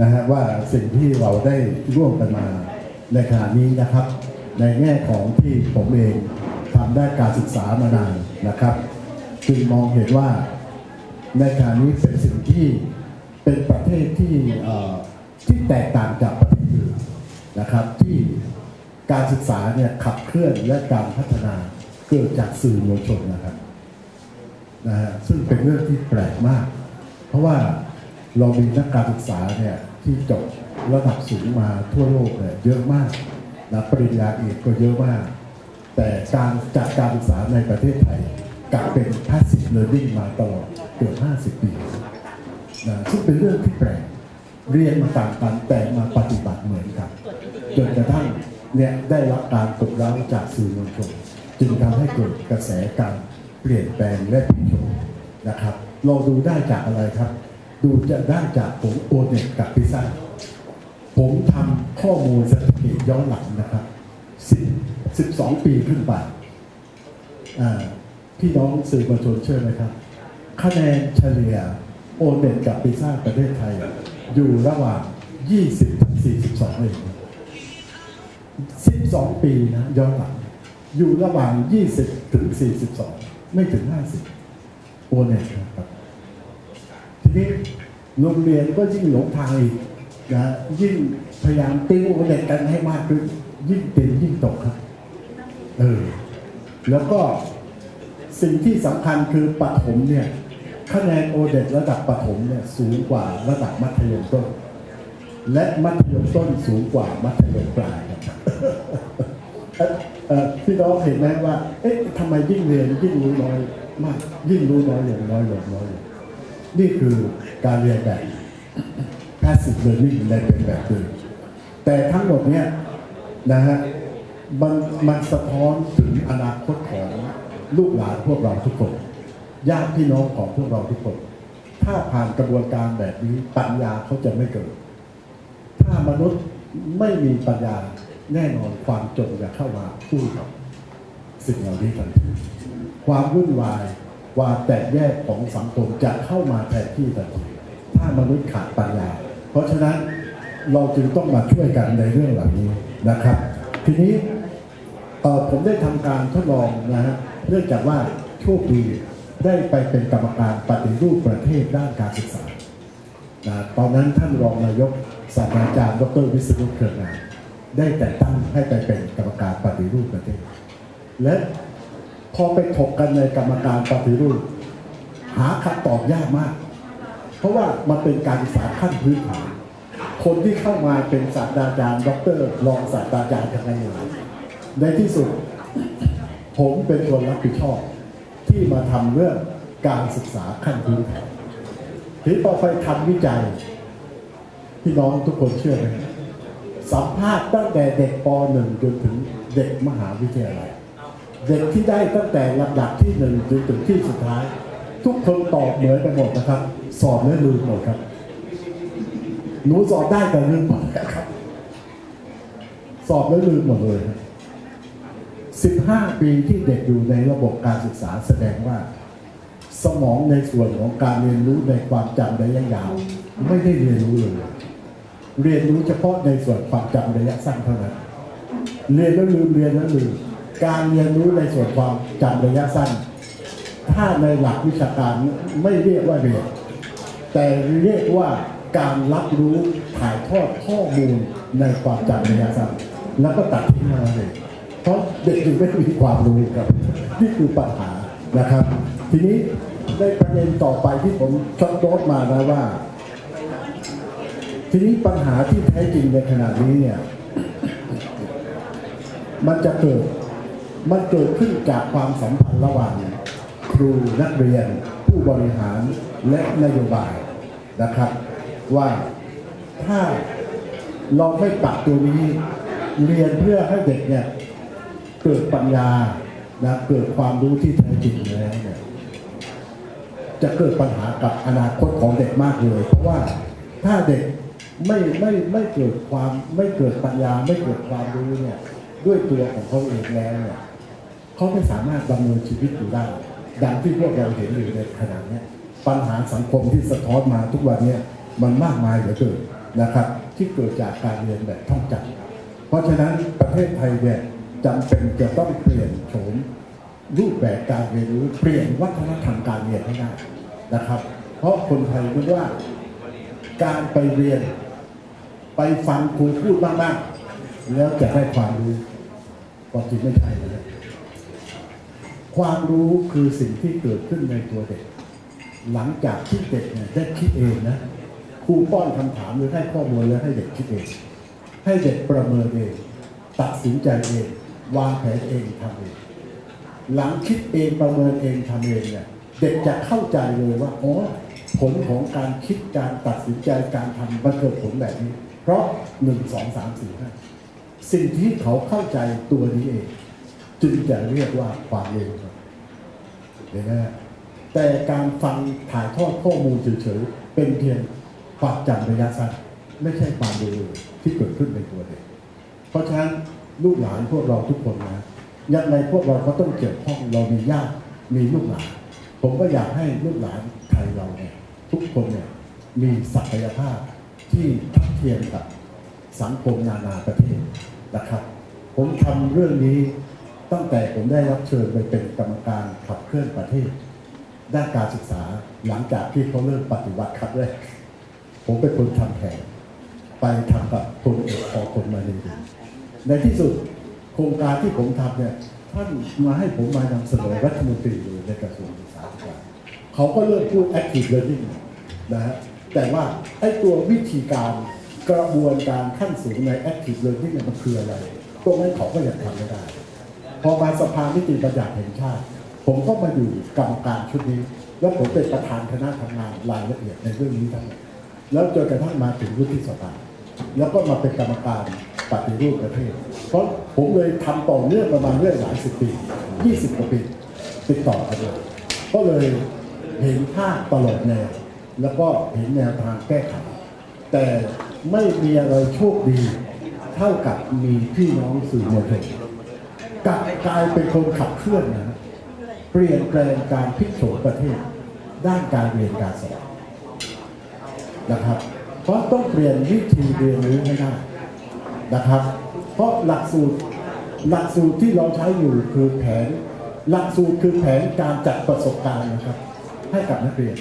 นะฮะว่าสิ่งที่เราได้ร่วมกันมาในขณะนี้นะครับ ในแง่ของที่ผมเองทำได้านการศึกษามานานนะครับจึงมองเห็นว่าในขณะนี้เป็นสิ่งที่เป็นประเทศที่ที่แตกต่างจากประเทศอื่นนะครับที่การศึกษาเนี่ยขับเคลื่อนและการพัฒนาเกิดจากสื่อมวลชนนะครับนะฮะซึ่งเป็นเรื่องที่แปลกมาก เพราะว่าเรามีนักการศึกษาเนี่ย ที่จบระดับสูงมาทั่วโลกเนี่ยเยอะมากนะปริญญาเอกก็เยอะมาก แต่การจัดการศึกษาในประเทศไทยกลับเป็น passive learning มาตลอดเกือบ 50 ปีนะซึ่งเป็นเรื่องที่แปลกเรียนมาต่างกันแต่มาปฏิบัติเหมือนกันจนกระทั่งเนี่ยได้รับการปลุกเร้าจากสื่อมวลชนจึงทำให้เกิดกระแสการเปลี่ยนแปลงและพลิกโฉนะครับเราดูได้จากอะไรครับ ดูจะได้จากผมโอเน็ตกับพิซซ่าผมทำข้อมูลสถิติย้อนหลังนะครับ10 12ปีขึ้นไปอ่าพี่น้องสื่อมวลชนเชื่อไหมครับ คะแนนเฉลี่ยโอเน็ตกับพิซซ่าประเทศไทย อยู่ระหว่าง 20ถึง42เอง12 ปีนะย้อนหลัง อยู่ระหว่าง 20ถึง42 ไม่ถึง 50 โอเน็ตนะครับ นี้โรงเรียนก็ยิ่งหลงทางอีกนะยิ่งพยายามติวโอเน็ตกันให้มากขึ้นยิ่งเติวยิ่งตกครับเออแล้วก็สิ่งที่สำคัญคือปฐมเนี่ยคะแนนโอเด็ระดับปฐมเนี่ยสูงกว่าระดับมัธยมต้น และมัธยมต้นสูงกว่ามัธยมปลายครับพี่น้องเห็นไหมว่า เอ๊ะทำไมยิ่งเรียนยิ่งรู้น้อยมาก ยิ่งรู้น้อยลงน้อยลงน้อยลง นี่คือการเรียนแบบ passive learning ในเป็นแบบเดิมแต่ทั้งหมดเนี้ยนะฮะมันมันสะท้อนถึงอนาคตของลูกหลานพวกเราทุกคนญาติพี่น้องของพวกเราทุกคน ถ้าผ่านกระบวนการแบบนี้ปัญญาเขาจะไม่เกิด ถ้ามนุษย์ไม่มีปัญญาแน่นอนความจนจะเข้ามาสู้กับสิ่งเหล่านี้ทันทีความวุ่นวาย ความแตกแยกของสังคมจะเข้ามาแทนที่ทันทีถ้ามนุษย์ขาดปัญญา เพราะฉะนั้นเราจึงต้องมาช่วยกันในเรื่องเหล่านี้นะครับ ทีนี้ผมได้ทำการทดลองนะฮะเนื่องจากว่าโชคดีได้ไปเป็นกรรมการปฏิรูปประเทศด้านการศึกษานะตอนนั้นท่านรองนายกศาสตราจารย์ดรวิศนุเครืองามได้แต่งตั้งให้ไปเป็นกรรมการปฏิรูปประเทศ และ พอไปถกกันในกรรมการปฏิรูป หาคำตอบยากมาก เพราะว่ามันเป็นการศึกษาขั้นพื้นฐานคนที่เข้ามาเป็นศาสตราจารย์ด็อกเตอร์รองศาสตราจารย์กันไงในที่สุด ผมเป็นคนรับผิดชอบ ที่มาทำเรื่องการศึกษาขั้นพื้นฐานที่พอไปทำวิจัย พี่น้องทุกคนเชื่อไหมสัมภาษณ์ตั้งแต่เด็กป .1 จนถึงเด็กมหาวิทยาลัย เด็กที่ได้ตั้งแต่ลำดับที่หนึ่งจนถึงที่สุดท้าย ทุกคนตอบเหมือนกันหมดนะครับ สอบและลืมหมดครับ หนูสอบได้แต่ลืมหมดนะครับ สอบแล้วลืมหมดเลยครับ15ปีที่เด็กอยู่ในระบบการศึกษาแสดงว่า สมองในส่วนของการเรียนรู้ในความจำระยะยาว ไม่ได้เรียนรู้เลย เรียนรู้เฉพาะในส่วนความจำระยะสั้นเท่านั้น เรียนแล้วลืมเรียนแล้วลืม การเรียนรู้ในส่วนความจำระยะสั้น ถ้าในหลักวิชาการไม่เรียกว่าเรียน แต่เรียกว่าการรับรู้ถ่ายทอดข้อมูลในความจำระยะสั้น แล้วก็ตัดทิ้งมาเลยเพราะเด็กจึงไม่มีความรู้ครับนี่คือปัญหานะครับ ทีนี้ในประเด็นต่อไปที่ผมช็อตโน้ตมานะว่า ทีนี้ปัญหาที่แท้จริงในขณะนี้เนี่ย มันจะเกิด มันเกิดขึ้นจากความสัมพันธ์ระหว่างครูนักเรียน ผู้บริหารและนโยบายนะครับ ว่าถ้าเราไม่ปรับตัวนี้ เรียนเพื่อให้เด็กเนี่ยเกิดปัญญานะเกิดความรู้ที่แท้จริงแล้วเนี่ยจะเกิดปัญหากับอนาคตของเด็กมากเลย เพราะว่าถ้าเด็กไม่ไม่ไม่เกิดความไม่เกิดปัญญาไม่เกิดความรู้เนี่ยด้วยตัวของเขาเองแล้วเนี่ย เขาไม่สามารถดำเนินชีวิตอยู่ได้ดังที่พวกเราเห็นอยู่ในขณะนี้ปัญหาสังคมที่สะท้อนมาทุกวันนี่ยมันมากมายเหลือเกินนะครับ ที่เกิดจากการเรียนแบบท่องจำเพราะฉะนั้นประเทศไทยเนี่ยจำเป็นจะต้องเปลี่ยนโฉมรูปแบบการเรียนรู้เปลี่ยนวัฒนธรรมการเรียนให้ได้นะครับ เพราะคนไทยคิดว่าการไปเรียน ไปฟังครูพูดมากๆแล้วจะได้ความรู้ความจริงไม่ใช่เลย ความรู้คือสิ่งที่เกิดขึ้นในตัวเด็ก หลังจากที่เด็กเนี่ยได้คิดเองนะครูป้อนคำถามหรือให้ข้อมูลแล้วให้เด็กคิดเอง ให้เด็กประเมินเอง ตัดสินใจเอง วางแผนเองทำเองหลังคิดเองประเมินเองทำเองเนี่ยเด็กจะเข้าใจเลยว่าอ๋อผลของการคิดการตัดสินใจการทำมันเกิดผลแบบนี้ เพราะหนึ่งสองสามสี่ห้าสิ่งที่เขาเข้าใจตัวนี้เอง จึงจะเรียกว่าความเร็ว นไหมฮะแต่การฟังถ่ายทอดข้อมูลเฉยๆเป็นเพียงความจำระยะสั้นไม่ใช่ความเร็วที่เกิดขึ้นในตัวเด็กเพราะฉะนั้นลูกหลานพวกเราทุกคนนะยังไงพวกเราก็ต้องเกี่ยวข้องเรามีญาติมีลูกหลาน ผมก็อยากให้ลูกหลานไทยเราเนี่ยทุกคนเนี่ยมีศักยภาพที่ทัดเทียมกับสังคมนานาประเทศนะครับ ผมทำเรื่องนี้ ตั้งแต่ผมได้รับเชิญไปเป็นกรรมการขับเคลื่อนประเทศ ด้านการศึกษาหลังจากที่เขาเริ่มปฏิวัติครั้งแรกผมเป็นคนทำแผนไปทำกับพลเอกพอคนมาเลยในที่สุดโครงการที่ผมทำเนี่ยท่านมาให้ผมมานำเสนอรัฐมนตรีอยู่ในกระทรวงศึกษาธิการเขาก็เริ่มพูด active learning นะฮะแต่ว่าไอ้ตัววิธีการกระบวนการขั้นสูงใน active learning เนี่ยมันคืออะไรตรงนั้นเขาก็ยังทำไม่ได้ อมาสภานิติบัญญัติแห่งชาติ ผมก็มาอยู่กรรมการชุดนี้ แล้วผมเป็นประธานคณะทำงานรายละเอียดในเรื่องนี้ทั้งหมดแล้วจนกระทั่งมาถึงวุฒิสภาแล้วก็มาเป็นกรรมการปฏิรูปประเทศ เพราะผมเลยทำต่อเนื่องประมาณเรื่องหลายสิบปี20กว่าปีติดต่อกันเลยก็เลยเห็นภาพตลอดแนวแล้วก็เห็นแนวทางแก้ไขแต่ไม่มีอะไรโชคดี เท่ากับมีพี่น้องสื่อมวลชน กลับกลายเป็นคนขับเคลื่อนนะเปลี่ยนแปลงการพลิกโฉมประเทศ ด้านการเรียนการสอนนะครับ เพราะต้องเปลี่ยนวิธีเรียนรู้ให้ได้นะครับ เพราะหลักสูตรหลักสูตรที่เราใช้อยู่คือแผน หลักสูตรคือแผนการจัดประสบการณ์นะครับ ให้กับนักเรียน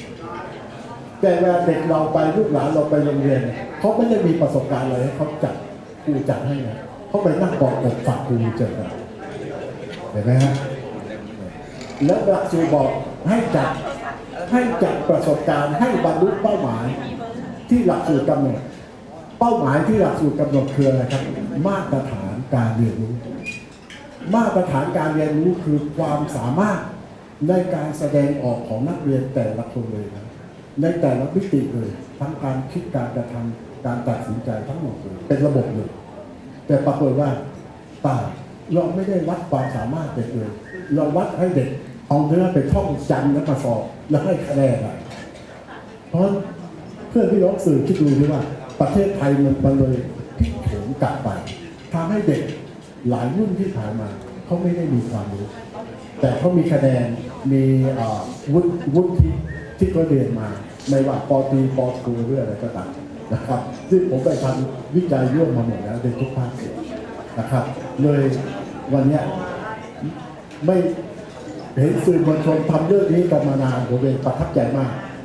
แต่เวลาเด็กเราไปลูกหลานเราไปโรงเรียนเขาไม่ได้มีประสบการณ์อะไรให้เขาจัดครูจัดให้นะเขาไปนั่งกอดอกฝักครูเจอกัน เห็นไหมฮะแล้วหลักสูตรบอกให้จัดให้จัดประสบการณ์ให้บรรลุเป้าหมายที่หลักสูตรกำหนด เป้าหมายที่หลักสูตรกำหนดคืออะไรครับ มาตรฐานการเรียนรู้ มาตรฐานการเรียนรู้คือความสามารถในการแสดงออกของนักเรียนแต่ละคนเลยนะในแต่ละมิติเลย ทั้งการคิดการกระทำการตัดสินใจทั้งหมดเลยเป็นระบบเลยแต่ปรากฏว่าเปล่า เราไม่ได้วัดความสามารถเด็กเลย เราวัดให้เด็กเอาเนื้อไปท่องจำแล้วมาสอบแล้วให้คะแนนอะเพราะเพื่อนพี่น้องสื่อคิดดูดีว่า ประเทศไทยมันมันเลยพลิกโฉมกลับไปทำให้เด็กหลายรุ่นที่ผ่านมาเขาไม่ได้มีความรู้ แต่เขามีคะแนนมีวุฒิวุฒิที่ที่เขาเรียนมา ไม่ว่าปอตีปอโทหรืออะไรก็ตามนะครับซึ่งผมไปทำวิจัยร่วมมาหมดแล้วในทุกภาคส่วน นะครับ เลยวันนี้ไม่เห็นสื่อมวลชนทำเรื่องนี้กันมานานผมเองประทับใจมาก